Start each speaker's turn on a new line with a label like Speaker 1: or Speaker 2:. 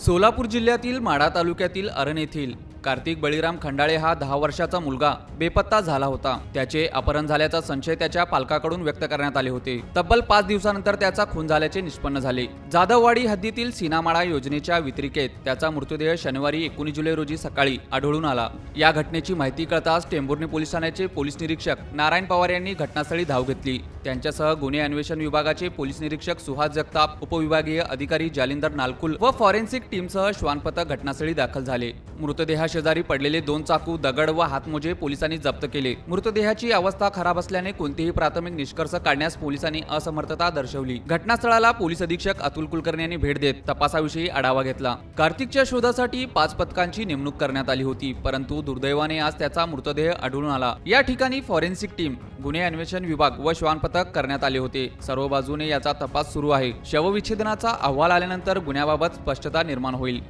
Speaker 1: सोलापूर जिल्ह्यातील माढा तालुक्यातील अरण येथील कार्तिक बळीराम खंडाळे हा दहा वर्षाचा मुलगा. बेपत्ता झाला होता. त्याचे अपहरण झाल्याचा संशय त्याच्या पालकाकडून व्यक्त करण्यात आले होते. तब्बल पाच दिवसानंतर त्याचा खून झाल्याचे निष्पन्न झाले. जाधववाडी हद्दीतील सीनामाळा योजनेच्या वितरिकेत त्याचा मृतदेह शनिवारी एकोणीस जुलै रोजी सकाळी आढळून आला. या घटनेची माहिती कळताच टेंभुर्णी पोलीस ठाण्याचे पोलीस निरीक्षक नारायण पवार यांनी घटनास्थळी धाव घेतली. त्यांच्यासह गुन्हे अन्वेषण विभागाचे पोलीस निरीक्षक सुहास जगताप उपविभागीय अधिकारी जालिंदर नालकुल व फॉरेन्सिक टीमसह श्वानपथक घटनास्थळी दाखल झाले. मृतदेहाशेजारी पडलेले दोन चाकू दगड व हातमोजे पोलिसांनी जप्त केले. मृतदेहाची अवस्था खराब असल्याने कोणतेही प्राथमिक निष्कर्ष काढण्यास पोलिसांनी असमर्थता दर्शवली. घटनास्थळाला पोलीस अधीक्षक अतुल कुलकर्णी यांनी भेट देत तपासाविषयी आढावा घेतला. कार्तिकच्या शोधासाठी पाच पथकांची नेमणूक करण्यात आली होती परंतु दुर्दैवाने आज त्याचा मृतदेह आढळून आला. या ठिकाणी फॉरेन्सिक टीम गुन्हे अन्वेषण विभाग व श्वान पथक करण्यात आले होते. सर्व बाजूने याचा तपास सुरू आहे. शवविच्छेदनाचा अहवाल आल्यानंतर गुन्ह्याबाबत स्पष्टता निर्माण होईल.